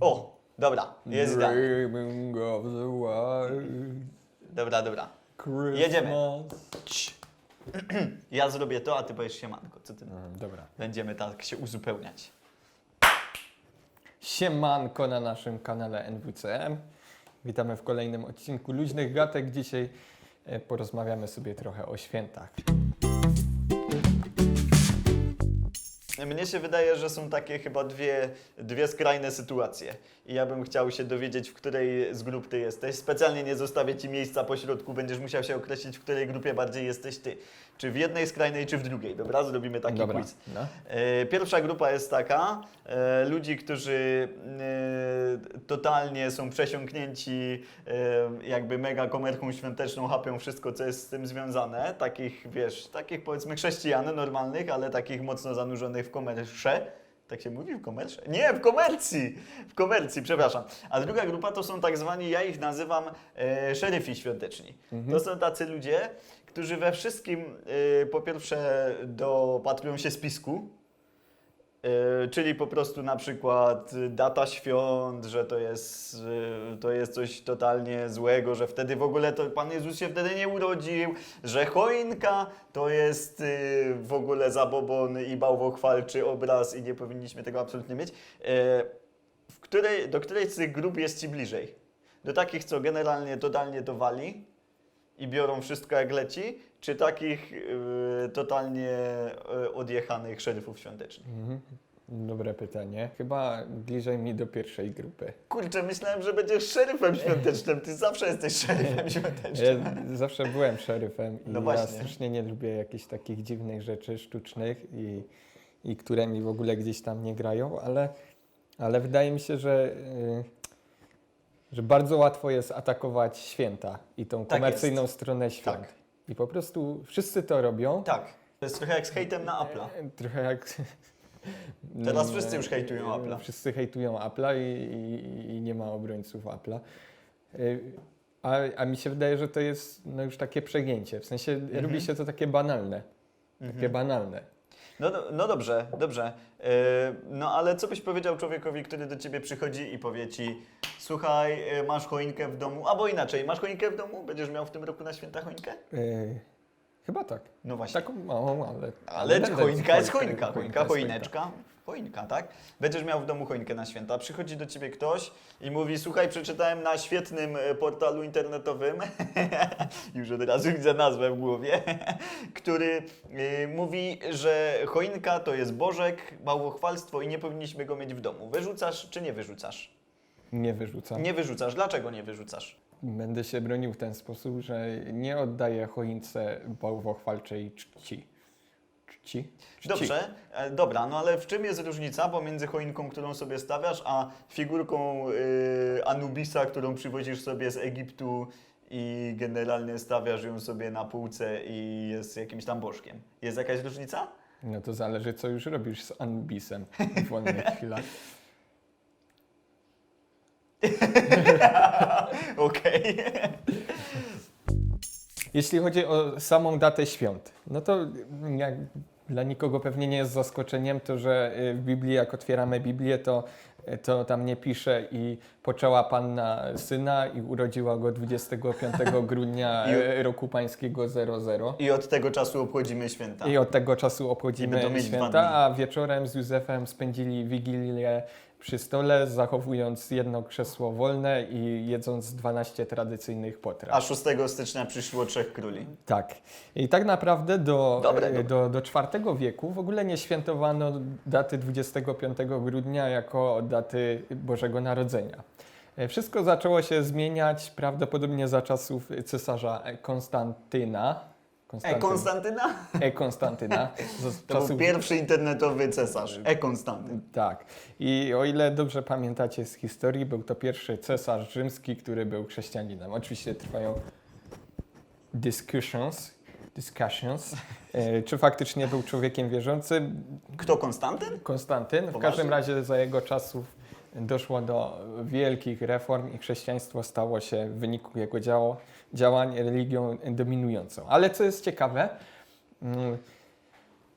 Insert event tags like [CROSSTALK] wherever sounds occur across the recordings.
O, dobra, jest idealnie. dreaming of the wild Dobra, dobra. Christmas. Jedziemy. [CLEARS THROAT] Ja zrobię to, a ty powiesz siemanko. Co ty? Mm, Dobra. Będziemy tak się uzupełniać. Siemanko na naszym kanale NWCM. Witamy w kolejnym odcinku Luźnych Gatek. Dzisiaj e, porozmawiamy sobie trochę o świętach. Mnie się wydaje, że są takie chyba dwie, dwie skrajne sytuacje. I ja bym chciał się dowiedzieć, w której z grup ty jesteś. Specjalnie nie zostawię ci miejsca po środku, będziesz musiał się określić, w której grupie bardziej jesteś ty. Czy w jednej skrajnej, czy w drugiej. Dobra, zrobimy taki Dobra. quiz. No. E, Pierwsza grupa jest taka, e, ludzi, którzy e, totalnie są przesiąknięci jakby mega komerką świąteczną, hapią wszystko, co jest z tym związane. Takich, wiesz, takich powiedzmy chrześcijan normalnych, ale takich mocno zanurzonych w komersze. Tak się mówi w komersze? Nie, w komercji! W komercji, przepraszam. A druga grupa to są tak zwani, ja ich nazywam e, szeryfi świąteczni. To są tacy ludzie, którzy we wszystkim e, po pierwsze dopatrują się spisku, czyli po prostu na przykład data świąt, że to jest, e, to jest coś totalnie złego, że wtedy w ogóle to Pan Jezus się wtedy nie urodził, że choinka to jest e, w ogóle zabobon i bałwochwalczy obraz i nie powinniśmy tego absolutnie mieć. E, w której, do której z tych grup jest Ci bliżej? Do takich, co generalnie totalnie to wali i biorą wszystko jak leci, czy takich e, totalnie e, odjechanych szeryfów świątecznych? Mhm. Dobre pytanie. Chyba bliżej mi do pierwszej grupy. Kurczę, myślałem, że będziesz szeryfem świątecznym. Ty zawsze jesteś szeryfem [LAUGHS] świątecznym. Ja zawsze byłem szeryfem i No ja strasznie nie lubię jakichś takich dziwnych rzeczy sztucznych i, i które mi w ogóle gdzieś tam nie grają, ale, ale wydaje mi się, że, y, że bardzo łatwo jest atakować święta i tą Tak komercyjną stronę świąt. Tak. I po prostu wszyscy to robią. Tak. To jest trochę jak z hejtem na Apple'a. E, Trochę jak. [LAUGHS] Teraz wszyscy już hejtują e, Apple'a. Wszyscy hejtują Apple'a i, i, i nie ma obrońców Apple'a. A, a mi się wydaje, że to jest no już takie przegięcie. W sensie Mhm. robi się to takie banalne. Takie banalne. No, do- no dobrze, dobrze. Yy, no ale co byś powiedział człowiekowi, który do ciebie przychodzi i powie ci słuchaj, yy, masz choinkę w domu, albo inaczej, masz choinkę w domu? Będziesz miał w tym roku na święta choinkę? Y, chyba tak. No właśnie. Taką małą, ale. Ale będę- choinka jest choinka- choinka, choineczka, choinka, tak? Będziesz miał w domu choinkę na święta. Przychodzi do ciebie ktoś i mówi: Słuchaj, przeczytałem na świetnym e, portalu internetowym, [LAUGHS] już od razu widzę nazwę w głowie, [LAUGHS] który e, mówi, że choinka to jest bożek, bałwochwalstwo i nie powinniśmy go mieć w domu. Wyrzucasz czy nie wyrzucasz? Nie wyrzucam. Nie wyrzucasz. Dlaczego nie wyrzucasz? Będę się bronił w ten sposób, że nie oddaję choince bałwochwalczej czci. Czci? czci. Dobrze, e, dobra, no ale w czym jest różnica pomiędzy choinką, którą sobie stawiasz, a figurką y, Anubisa, którą przywozisz sobie z Egiptu i generalnie stawiasz ją sobie na półce i jest jakimś tam bożkiem? Jest jakaś różnica? No to zależy, co już robisz z Anubisem w wolnych [LAUGHS] chwilach. [LAUGHS] Okej. Jeśli chodzi o samą datę świąt, no to jak dla nikogo pewnie nie jest zaskoczeniem to, że y, w Biblii, jak otwieramy Biblię, to, to tam nie pisze i poczęła Panna syna i urodziła go 25 [LAUGHS] grudnia I- y, roku pańskiego 00. I od tego czasu obchodzimy święta. I od tego czasu obchodzimy święta, a wieczorem z Józefem spędzili Wigilię przy stole, zachowując jedno krzesło wolne i jedząc 12 tradycyjnych potraw. A 6 stycznia przyszło Trzech Króli. Tak. I tak naprawdę do, Dobre, dobre. do, do IV wieku w ogóle nie świętowano daty 25 grudnia jako daty Bożego Narodzenia. E, Wszystko zaczęło się zmieniać prawdopodobnie za czasów cesarza Konstantyna. E, Konstantyna? E. Konstantyna. To był pierwszy internetowy cesarz. E, Konstantyn. Tak. I o ile dobrze pamiętacie z historii, był to pierwszy cesarz rzymski, który był chrześcijaninem. Oczywiście trwają discussions, discussions e, czy faktycznie był człowiekiem wierzącym. Kto Konstantyn? Konstantyn. W każdym razie za jego czasów doszło do wielkich reform i chrześcijaństwo stało się w wyniku jego działo, działań religią dominującą. Ale co jest ciekawe, mm,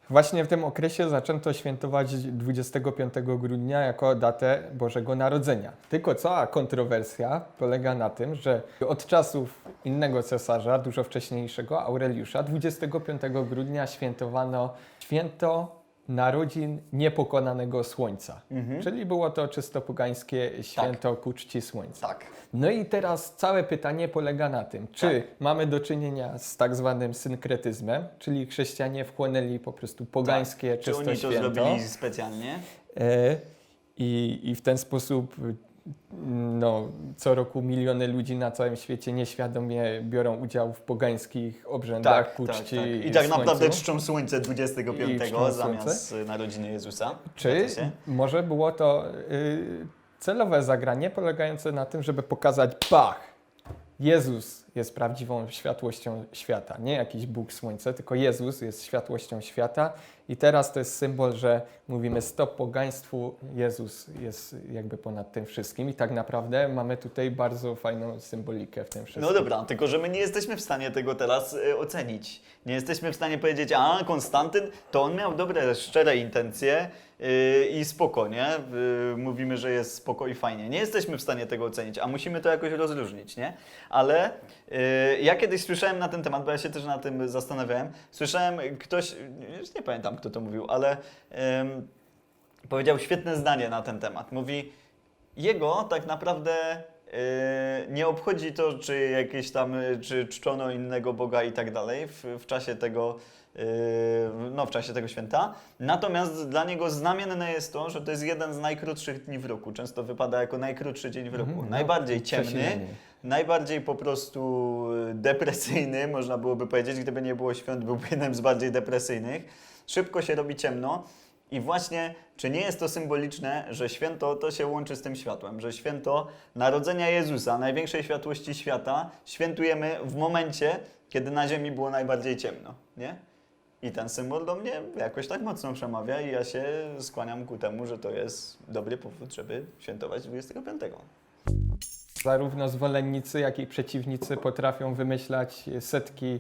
właśnie w tym okresie zaczęto świętować 25 grudnia jako datę Bożego Narodzenia. Tylko cała kontrowersja polega na tym, że od czasów innego cesarza, dużo wcześniejszego, Aureliusza, 25 grudnia świętowano święto narodzin niepokonanego słońca. Czyli było to czysto pogańskie święto ku czci słońca. Tak. No i teraz całe pytanie polega na tym, czy Tak. mamy do czynienia z tak zwanym synkretyzmem, czyli chrześcijanie wchłonęli po prostu pogańskie Tak. Czy czysto oni to święto zrobili specjalnie? e, i, i w ten sposób no, co roku miliony ludzi na całym świecie nieświadomie biorą udział w pogańskich obrzędach ku czci I tak naprawdę czczą słońce 25 I czczą zamiast y, narodziny Jezusa. Czy może było to y, celowe zagranie polegające na tym, żeby pokazać, bach, Jezus jest prawdziwą światłością świata. Nie jakiś Bóg Słońce, tylko Jezus jest światłością świata. I teraz to jest symbol, że mówimy stop pogaństwu, Jezus jest jakby ponad tym wszystkim. I tak naprawdę mamy tutaj bardzo fajną symbolikę w tym wszystkim. No dobra, tylko że my nie jesteśmy w stanie tego teraz y, ocenić. Nie jesteśmy w stanie powiedzieć, a Konstantyn, to on miał dobre, szczere intencje y, i spoko, nie? Y, mówimy, że jest spoko i fajnie. Nie jesteśmy w stanie tego ocenić, a musimy to jakoś rozróżnić, nie? Ale y, ja kiedyś słyszałem na ten temat, bo ja się też na tym zastanawiałem. Słyszałem ktoś, już nie pamiętam kto to mówił, ale ym, powiedział świetne zdanie na ten temat. Mówi, jego tak naprawdę yy, nie obchodzi to, czy jakieś tam, y, czy czczono innego Boga i tak dalej w, w czasie tego, yy, no w czasie tego święta. Natomiast dla niego znamienne jest to, że to jest jeden z najkrótszych dni w roku. Często wypada jako najkrótszy dzień w roku. No, Najbardziej ciemny, przesilenie. najbardziej po prostu depresyjny, można byłoby powiedzieć, gdyby nie było świąt, byłby jednym z bardziej depresyjnych. Szybko się robi ciemno. I właśnie, czy nie jest to symboliczne, że święto to się łączy z tym światłem, że święto narodzenia Jezusa, największej światłości świata, świętujemy w momencie, kiedy na ziemi było najbardziej ciemno, nie? I ten symbol do mnie jakoś tak mocno przemawia i ja się skłaniam ku temu, że to jest dobry powód, żeby świętować 25. Zarówno zwolennicy, jak i przeciwnicy potrafią wymyślać setki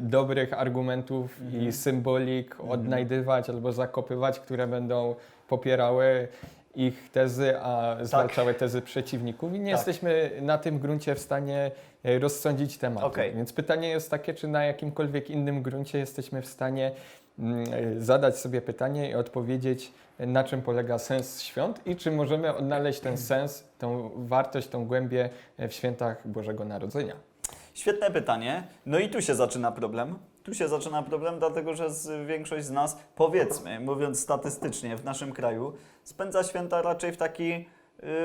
dobrych argumentów Mhm. i symbolik, odnajdywać albo zakopywać, które będą popierały ich tezy, a zwalczały tezy przeciwników. I nie Tak. jesteśmy na tym gruncie w stanie e, rozsądzić tematu. Okej. Więc pytanie jest takie, czy na jakimkolwiek innym gruncie jesteśmy w stanie mm, e, zadać sobie pytanie i odpowiedzieć, na czym polega sens świąt i czy możemy odnaleźć ten sens, tą wartość, tą głębię w świętach Bożego Narodzenia. Świetne pytanie. No i tu się zaczyna problem. Tu się zaczyna problem, dlatego że z, większość z nas, powiedzmy, mówiąc statystycznie, w naszym kraju spędza święta raczej w taki,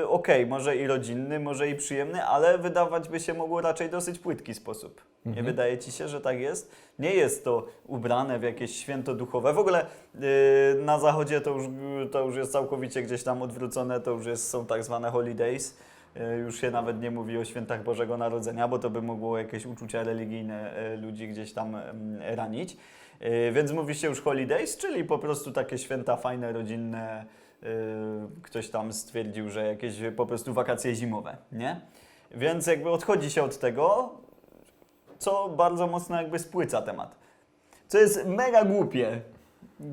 y, okej, może i rodzinny, może i przyjemny, ale wydawać by się mogło raczej dosyć płytki sposób. Nie Mhm. wydaje Ci się, że tak jest? Nie jest to ubrane w jakieś święto duchowe. W ogóle y, na zachodzie to już, to już jest całkowicie gdzieś tam odwrócone, to już jest, są tak zwane holidays. Y, Już się nawet nie mówi o świętach Bożego Narodzenia, bo to by mogło jakieś uczucia religijne y, ludzi gdzieś tam mm, ranić. Y, Więc mówi się już holidays, czyli po prostu takie święta fajne, rodzinne. Ktoś tam stwierdził, że jakieś po prostu wakacje zimowe, nie? Więc jakby odchodzi się od tego, co bardzo mocno jakby spłyca temat. Co jest mega głupie.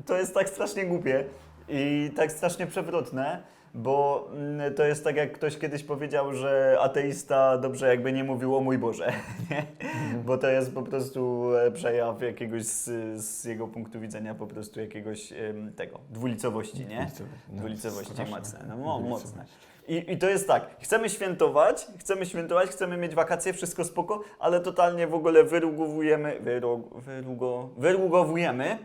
To jest tak strasznie głupie i tak strasznie przewrotne, bo mm, to jest tak jak ktoś kiedyś powiedział, że ateista dobrze jakby nie mówił o mój Boże, [LAUGHS] nie? Bo to jest po prostu e, przejaw jakiegoś z, z jego punktu widzenia po prostu jakiegoś tego, dwulicowości, nie? No, Dwulicowości straszne. mocne, no Dwulicowość. mocne. I, I to jest tak, chcemy świętować, chcemy świętować, chcemy mieć wakacje, wszystko spoko, ale totalnie w ogóle wyrugowujemy, wyrug, wyrugo, wyrugowujemy,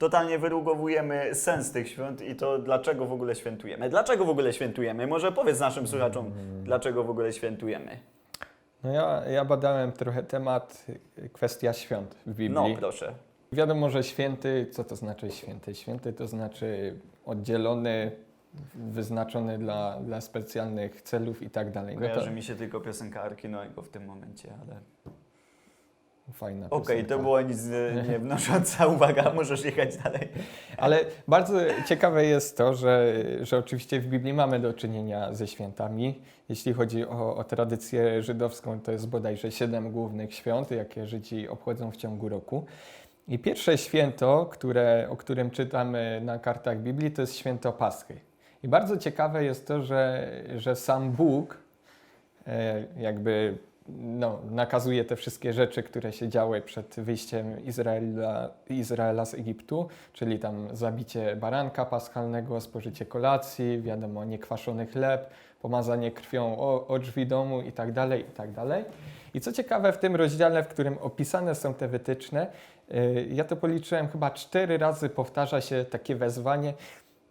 totalnie wyrugowujemy sens tych świąt i to dlaczego w ogóle świętujemy. Dlaczego w ogóle świętujemy? Może powiedz naszym słuchaczom, dlaczego w ogóle świętujemy. No ja, ja badałem trochę temat, y, kwestia świąt w Biblii. No proszę. Wiadomo, że święty, co to znaczy święty? Święty to znaczy oddzielony, wyznaczony dla, dla specjalnych celów i tak dalej. No to mi się tylko piosenka Arkinoego w tym momencie, ale... fajna Okej, piosenka. to była nic e, nie wnosząca [LAUGHS] uwaga, możesz jechać dalej. Ale bardzo ciekawe jest to, że, że oczywiście w Biblii mamy do czynienia ze świętami. Jeśli chodzi o, o tradycję żydowską, to jest bodajże siedem głównych świąt, jakie Żydzi obchodzą w ciągu roku. I pierwsze święto, które, o którym czytamy na kartach Biblii, to jest święto Paschy. I bardzo ciekawe jest to, że, że sam Bóg e, jakby no, nakazuje te wszystkie rzeczy, które się działy przed wyjściem Izraela, Izraela z Egiptu, czyli tam zabicie baranka paschalnego, spożycie kolacji, wiadomo, niekwaszony chleb, pomazanie krwią o, o drzwi domu i tak dalej, i tak dalej. I co ciekawe, w tym rozdziale, w którym opisane są te wytyczne, y, ja to policzyłem, chyba cztery razy powtarza się takie wezwanie,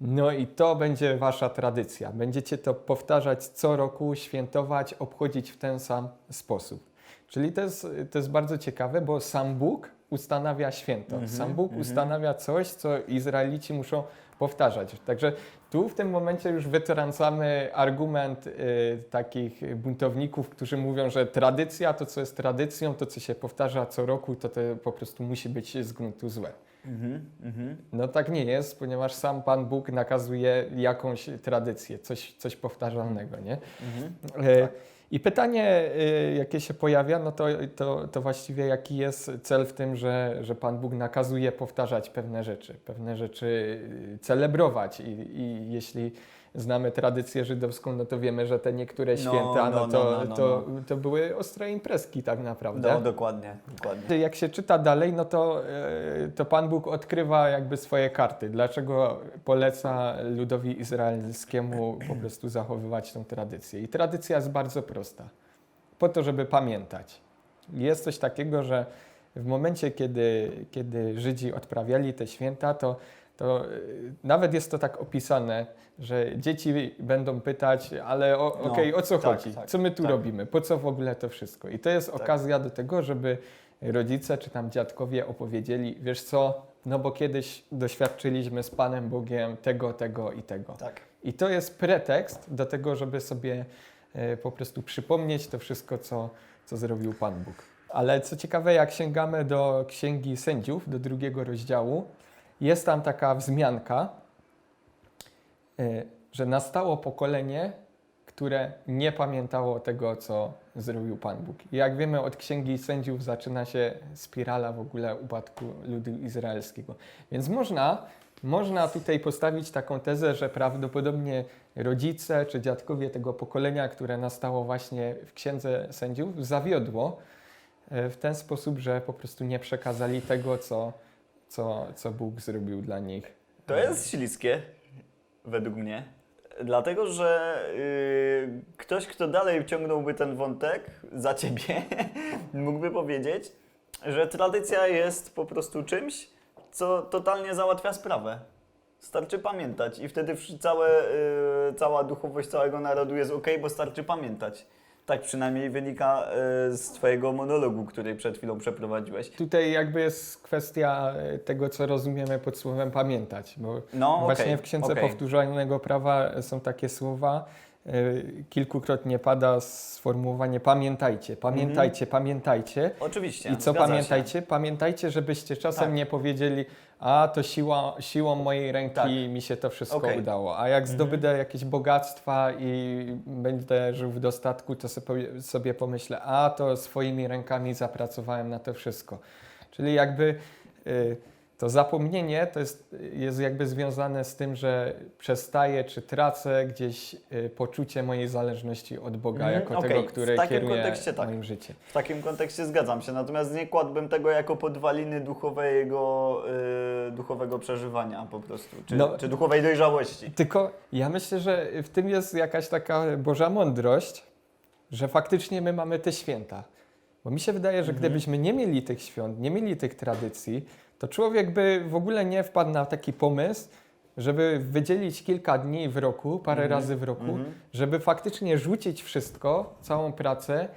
no i to będzie wasza tradycja. Będziecie to powtarzać co roku, świętować, obchodzić w ten sam sposób. Czyli to jest, to jest bardzo ciekawe, bo sam Bóg ustanawia święto. Mhm, sam Bóg mhm. ustanawia coś, co Izraelici muszą powtarzać. Także tu w tym momencie już wytrącamy argument y, takich buntowników, którzy mówią, że tradycja, to co jest tradycją, to co się powtarza co roku, to to po prostu musi być z gruntu złe. Mhm, mhm. No tak nie jest, ponieważ sam Pan Bóg nakazuje jakąś tradycję, coś, coś powtarzalnego, nie? Mhm. E, I pytanie, e, jakie się pojawia, no to, to, to właściwie jaki jest cel w tym, że, że Pan Bóg nakazuje powtarzać pewne rzeczy, pewne rzeczy e, celebrować. I, i jeśli znamy tradycję żydowską, no to wiemy, że te niektóre No, święta, no, no, to, no, no, to, to były ostre imprezki tak naprawdę. No, dokładnie, dokładnie. Jak się czyta dalej, no to, e, to Pan Bóg odkrywa jakby swoje karty. Dlaczego poleca ludowi izraelskiemu po prostu zachowywać tą tradycję? I tradycja jest bardzo prosta. Po to, żeby pamiętać. Jest coś takiego, że w momencie, kiedy, kiedy Żydzi odprawiali te święta, to, to e, nawet jest to tak opisane, że dzieci będą pytać, ale o, No, okej, o co tak, chodzi? tak, co my tu tak. robimy? Po co w ogóle to wszystko? I to jest Tak. okazja do tego, żeby rodzice czy tam dziadkowie opowiedzieli, wiesz co, no bo kiedyś doświadczyliśmy z Panem Bogiem tego, tego i tego. Tak. I to jest pretekst do tego, żeby sobie e, po prostu przypomnieć to wszystko, co, co zrobił Pan Bóg. Ale co ciekawe, jak sięgamy do Księgi Sędziów, do drugiego rozdziału, jest tam taka wzmianka, e, że nastało pokolenie, które nie pamiętało tego, co zrobił Pan Bóg. Jak wiemy, od Księgi Sędziów zaczyna się spirala w ogóle upadku ludu izraelskiego. Więc można, można tutaj postawić taką tezę, że prawdopodobnie rodzice czy dziadkowie tego pokolenia, które nastało właśnie w Księdze Sędziów, zawiodło e, w ten sposób, że po prostu nie przekazali tego, co, co, co Bóg zrobił dla nich. To jest śliskie, według mnie. Dlatego, że yy, ktoś, kto dalej ciągnąłby ten wątek za ciebie, [LAUGHS] mógłby powiedzieć, że tradycja jest po prostu czymś, co totalnie załatwia sprawę. Starczy pamiętać i wtedy całe, yy, cała duchowość całego narodu jest ok, bo starczy pamiętać. Tak przynajmniej wynika yy, z Twojego monologu, który przed chwilą przeprowadziłeś. Tutaj jakby jest kwestia e, tego, co rozumiemy pod słowem pamiętać, bo No, właśnie okej, w Księdze okej. Powtórzonego Prawa są takie słowa, e, kilkukrotnie pada sformułowanie pamiętajcie, pamiętajcie, pamiętajcie. Oczywiście. I co zgadza się. pamiętajcie? Pamiętajcie, żebyście czasem Tak. nie powiedzieli, a to siła, siłą mojej ręki Tak. mi się to wszystko Okej. udało. A jak Mhm. zdobydę jakieś bogactwa i będę żył w dostatku, to sobie, sobie pomyślę, a to swoimi rękami zapracowałem na to wszystko. Czyli jakby y, to zapomnienie to jest, jest jakby związane z tym, że przestaję czy tracę gdzieś y, poczucie mojej zależności od Boga, Mhm, jako okej. tego, który kieruje tak. moim życiem. W takim kontekście zgadzam się, natomiast nie kładłbym tego jako podwaliny duchowego, yy, duchowego przeżywania po prostu, czy, No. czy duchowej dojrzałości. Tylko ja myślę, że w tym jest jakaś taka Boża mądrość, że faktycznie my mamy te święta. Bo mi się wydaje, że Mhm. gdybyśmy nie mieli tych świąt, nie mieli tych tradycji, to człowiek by w ogóle nie wpadł na taki pomysł, żeby wydzielić kilka dni w roku, parę Mhm. razy w roku, Mhm. żeby faktycznie rzucić wszystko, całą pracę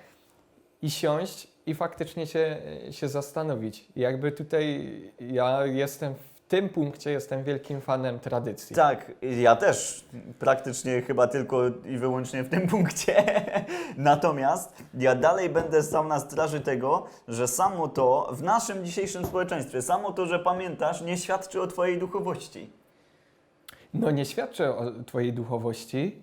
i siąść i faktycznie się, się zastanowić. I jakby tutaj ja jestem tym punkcie, jestem wielkim fanem tradycji. Tak, ja też praktycznie chyba tylko i wyłącznie w tym punkcie. [LAUGHS] Natomiast ja dalej będę stał na straży tego, że samo to w naszym dzisiejszym społeczeństwie, samo to, że pamiętasz, nie świadczy o Twojej duchowości. No nie świadczy o Twojej duchowości.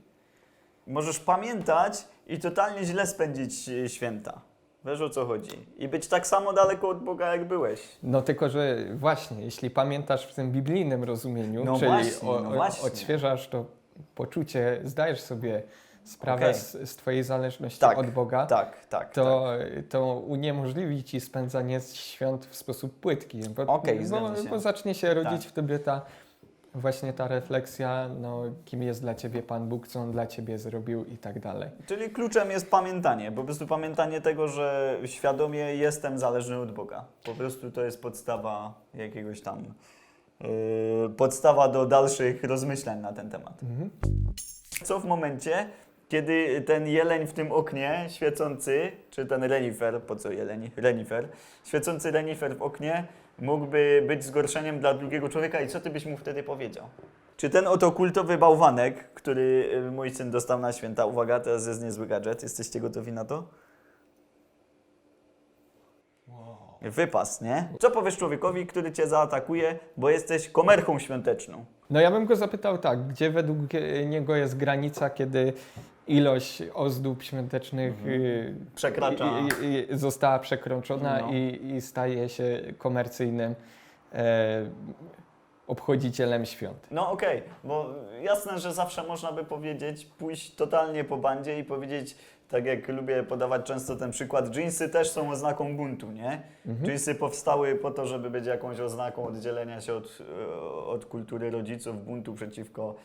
Możesz pamiętać i totalnie źle spędzić e, święta. Wiesz o co chodzi. I być tak samo daleko od Boga, jak byłeś. No tylko, że właśnie, jeśli pamiętasz w tym biblijnym rozumieniu, No czyli właśnie, o, no właśnie. odświeżasz to poczucie, zdajesz sobie sprawę Okej. z, z Twojej zależności Tak, od Boga, Tak, tak. to, to uniemożliwi Ci spędzanie świąt w sposób płytki. Bo, Okej, bo, bo zacznie się rodzić Tak. w Tobie ta właśnie ta refleksja, no, kim jest dla Ciebie Pan Bóg, co On dla Ciebie zrobił i tak dalej. Czyli kluczem jest pamiętanie. Po prostu pamiętanie tego, że świadomie jestem zależny od Boga. Po prostu to jest podstawa jakiegoś tam. Yy, podstawa do dalszych rozmyślań na ten temat. Mhm. Co w momencie, kiedy ten jeleń w tym oknie świecący, czy ten renifer, po co jeleń? Renifer, świecący renifer w oknie mógłby być zgorszeniem dla drugiego człowieka i co ty byś mu wtedy powiedział? Czy ten oto kultowy bałwanek, który y, mój syn dostał na święta, uwaga, teraz jest niezły gadżet, jesteście gotowi na to? Wypas, nie? Co powiesz człowiekowi, który cię zaatakuje, bo jesteś komerchą świąteczną? No ja bym go zapytał tak, gdzie według niego jest granica, kiedy ilość ozdób świątecznych y, Przekracza. i, i, została przekroczona No. i, i staje się komercyjnym e, obchodzicielem świąt. No okej, bo jasne, że zawsze można by powiedzieć, pójść totalnie po bandzie i powiedzieć, tak jak lubię podawać często ten przykład, jeansy też są oznaką buntu, nie? Jeansy powstały po to, żeby być jakąś oznaką oddzielenia się od, e, od kultury rodziców, buntu przeciwko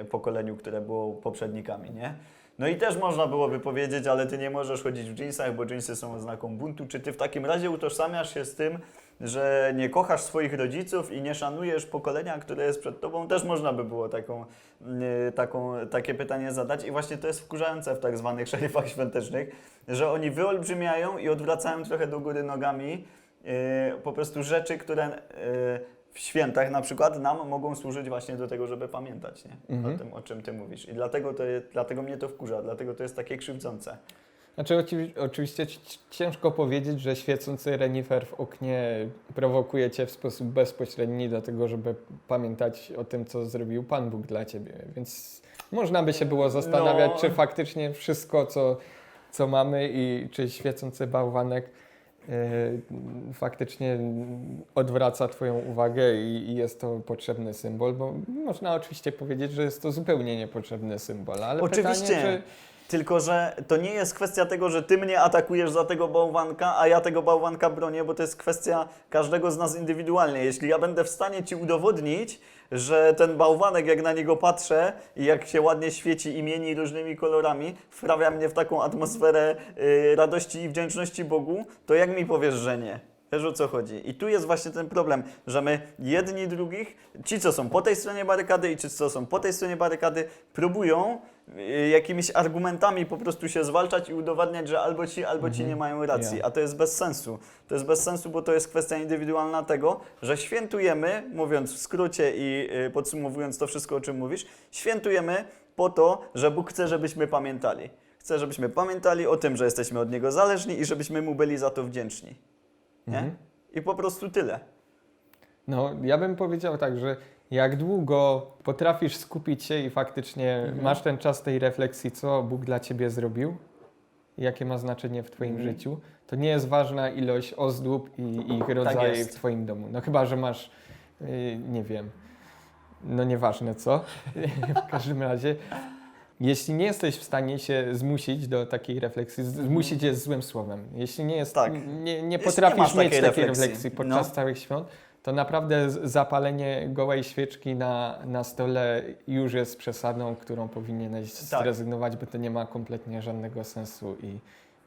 y, pokoleniu, które było poprzednikami, nie? No i też można byłoby powiedzieć, ale ty nie możesz chodzić w jeansach, bo jeansy są oznaką buntu. Czy ty w takim razie utożsamiasz się z tym, że nie kochasz swoich rodziców i nie szanujesz pokolenia, które jest przed tobą? Też można by było taką, yy, taką, takie pytanie zadać. I właśnie to jest wkurzające w tak zwanych [LAUGHS] szeryfach świątecznych, że oni wyolbrzymiają i odwracają trochę do góry nogami yy, po prostu rzeczy, które yy, w świętach na przykład nam mogą służyć właśnie do tego, żeby pamiętać nie? Mhm. o tym, o czym ty mówisz. I dlatego, to dlatego mnie to wkurza, dlatego to jest takie krzywdzące. Znaczy oczywi- oczywiście ci- ci- ciężko powiedzieć, że świecący renifer w oknie prowokuje Cię w sposób bezpośredni do tego, żeby pamiętać o tym, co zrobił Pan Bóg dla Ciebie. Więc można by się było zastanawiać, No. czy faktycznie wszystko, co, co mamy i czy świecący bałwanek e, faktycznie odwraca Twoją uwagę i, i jest to potrzebny symbol, bo można oczywiście powiedzieć, że jest to zupełnie niepotrzebny symbol, ale Oczywiście. pytanie, czy... Tylko, że to nie jest kwestia tego, że ty mnie atakujesz za tego bałwanka, a ja tego bałwanka bronię, bo to jest kwestia każdego z nas indywidualnie. Jeśli ja będę w stanie ci udowodnić, że ten bałwanek, jak na niego patrzę i jak się ładnie świeci i mieni różnymi kolorami, wprawia mnie w taką atmosferę y, radości i wdzięczności Bogu, to jak mi powiesz, że nie? Wiesz o co chodzi? I tu jest właśnie ten problem, że my jedni drugich, ci co są po tej stronie barykady i ci co są po tej stronie barykady, próbują jakimiś argumentami po prostu się zwalczać i udowadniać, że albo ci, albo ci Mhm. nie mają racji. A to jest bez sensu. To jest bez sensu, bo to jest kwestia indywidualna tego, że świętujemy, mówiąc w skrócie i y, podsumowując to wszystko, o czym mówisz, świętujemy po to, że Bóg chce, żebyśmy pamiętali. Chce, żebyśmy pamiętali o tym, że jesteśmy od Niego zależni i żebyśmy Mu byli za to wdzięczni. Nie? Mhm. I po prostu tyle. No, ja bym powiedział tak, że jak długo potrafisz skupić się i faktycznie Mhm. masz ten czas tej refleksji, co Bóg dla ciebie zrobił, jakie ma znaczenie w twoim Mhm. życiu, to nie jest ważna ilość ozdób i ich rodzaje Tak w twoim domu. No chyba, że masz, yy, nie wiem, no nieważne co, [LAUGHS] w każdym razie. Jeśli nie jesteś w stanie się zmusić do takiej refleksji, z- zmusić jest złym słowem. Jeśli nie, jest, Tak. nie, nie nie potrafisz masz mieć takiej takiej refleksji. refleksji podczas No. całych świąt, to naprawdę zapalenie gołej świeczki na, na stole już jest przesadą, którą powinieneś Tak. zrezygnować, bo to nie ma kompletnie żadnego sensu i,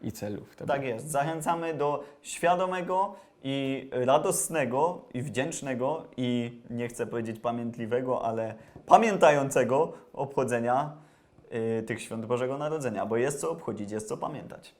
i celów. To Tak jest. Zachęcamy do świadomego i radosnego i wdzięcznego i nie chcę powiedzieć pamiętliwego, ale pamiętającego obchodzenia y, tych świąt Bożego Narodzenia, bo jest co obchodzić, jest co pamiętać.